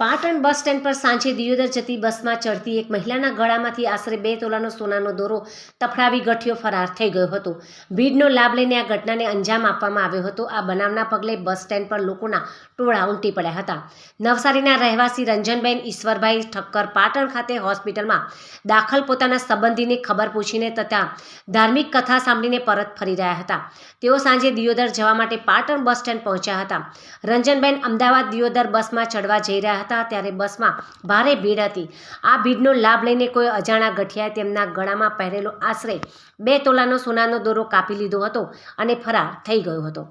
Patan bus stand પર સાંજે દિયોદર જતી બસમાં ચડતી એક મહિલાના ગળામાંથી આશરે બે તોલાનો સોનાનો દોરો તફડાવી ગઠિયો ફરાર થઈ ગયો હતો. ભીડનો લાભ લઈને આ ઘટનાને અંજામ આપવામાં આવ્યો હતો. આ બનાવના પગલે બસ સ્ટેન્ડ પર લોકોના ટોળા ઉમટી પડ્યા હતા. નવસારીના રહેવાસી રંજનબેન ઈશ્વરભાઈ ઠક્કર પાટણ ખાતે હોસ્પિટલમાં દાખલ પોતાના સંબંધીની ખબર પૂછીને તથા ધાર્મિક કથા સાંભળીને પરત ફરી રહ્યા હતા. તેઓ સાંજે દિયોદર જવા માટે પાટણ બસ સ્ટેન્ડ પહોંચ્યા હતા. રંજનબેન અમદાવાદ દિયોદર બસમાં ચડવા જઈ રહ્યા હતા. ત્યારે બસમાં ભારે ભીડ હતી. આ ભીડનો લાભ લઈને કોઈ અજાણા ગઠિયાએ તેમના ગળામાં પહેરેલો આશરે બે તોલાનો સોનાનો દોરો કાપી લીધો હતો અને ફરાર થઈ ગયો હતો.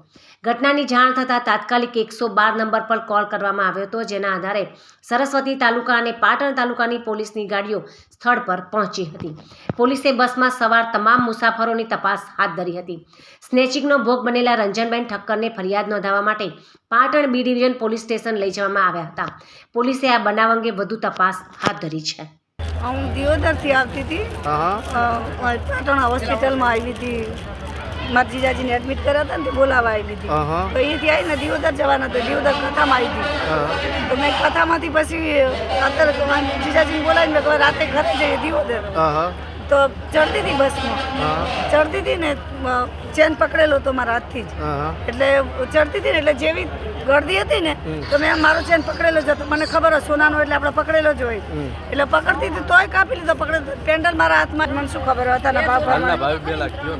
ઘટનાની જાણ થતાં તાત્કાલિક એકસો બાર નંબર પર કોલ કરવામાં આવ્યો હતો જેના આધારે સરસ્વતી તાલુકા અને પાટણ તાલુકાની પોલીસની ગાડીઓ સ્થળ પર પહોંચી હતી. પોલીસે બસમાં સવાર તમામ મુસાફરોની તપાસ હાથ ધરી હતી. સ્નેચિંગનો ભોગ બનેલા રંજનબેન ઠક્કરને ફરિયાદ નોંધાવવા માટે Patan B division police station લઈ જવામાં આવ્યા હતા. પોલીસે આ બનાવ અંગે વધુ તપાસ હાથ ધરી છે. હું દિયોદરથી આવતી હતી. પાટણ હોસ્પિટલમાં આવી હતી. મારા જીજાજીને એડમિટ કર્યા હતા ને બોલાવા આવી હતી તો અહીંથી આવીને દિવોદર જવાના હતા. દિવોદર કથામાં આવી હતી. તો મેં કથામાંથી પછી અત્યારે જીજાજીને બોલાવીને મેં રાતે ઘરે જઈએ દિવોદર તો ચડતી હતી બસમાં. ચડતી હતી ને ચેન પકડેલો હતો મારા હાથથી જ. એટલે ચડતી હતી ને એટલે જેવી ગળદી હતી ને તો મેં મારો ચેન પકડેલો જ હતો. મને ખબર હોય સોનાનો એટલે આપણે પકડેલો જ હોય. એટલે પકડતી હતી તોય કાપી લીધો પકડે પેન્ડલ મારા હાથમાં જ. મને શું ખબર હોય અત્યારના ભાવ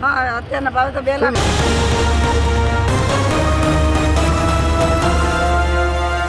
હા અત્યારના ભાવ તો બે લાખ.